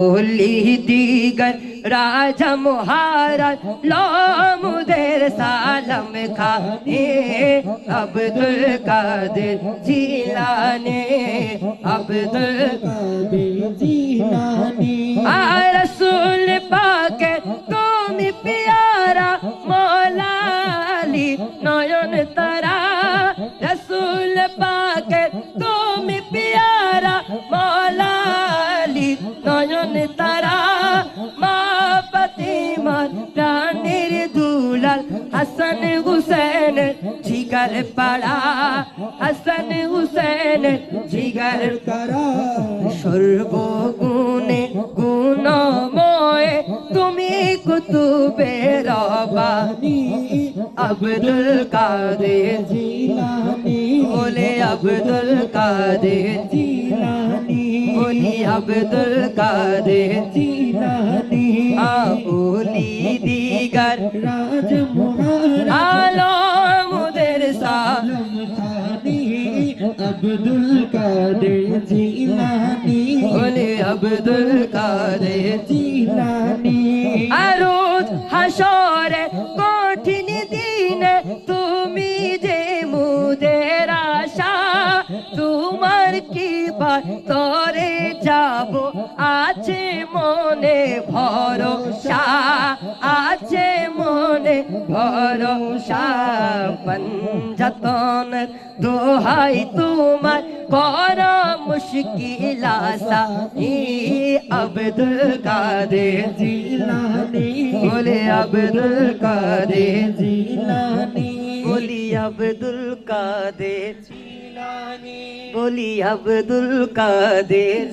ওলি দিগর রাজা মহারাজ লমুদের সালাম খানে আব্দুল কাদের জিলানে আব্দুল আর রসুল পাকে তুমি পিয়ারা মৌলালি নয়ন তারা রসুল পাকে তুমি পিয়ারা নয়ন তারা, মা ফতিমার প্রাণের দুলাল, হাসান হুসেন জিগার পাড়া, হাসান হুসেন জিগার করা সর্বগুণে গুণময় তুমি কুতুবে রবানি, আব্দুল কাদের জিলানি। বলে আব্দুল কাদের জিলানি। বলি আব্দুল কাদের জিলানি। আউলি দিগার রাজ আলমুদের সা আলম খানি আব্দুল কাদের জিলানি। বলে আব্দুল কাদের জিলানি। আরুদ হাসরে কঠিন দিনে তুমি যে তোমার কি তরে যাব? আছে মনে ভরসা, আছে মনে ভরসা। পঞ্জতন দোহাই তোমার কর মুশকিল আসা ই আব্দুল কাদের জিলানি, বলে আব্দুল কাদের জিলানি। বলি আব্দুল কাদের বলি আব্দুল কাদের।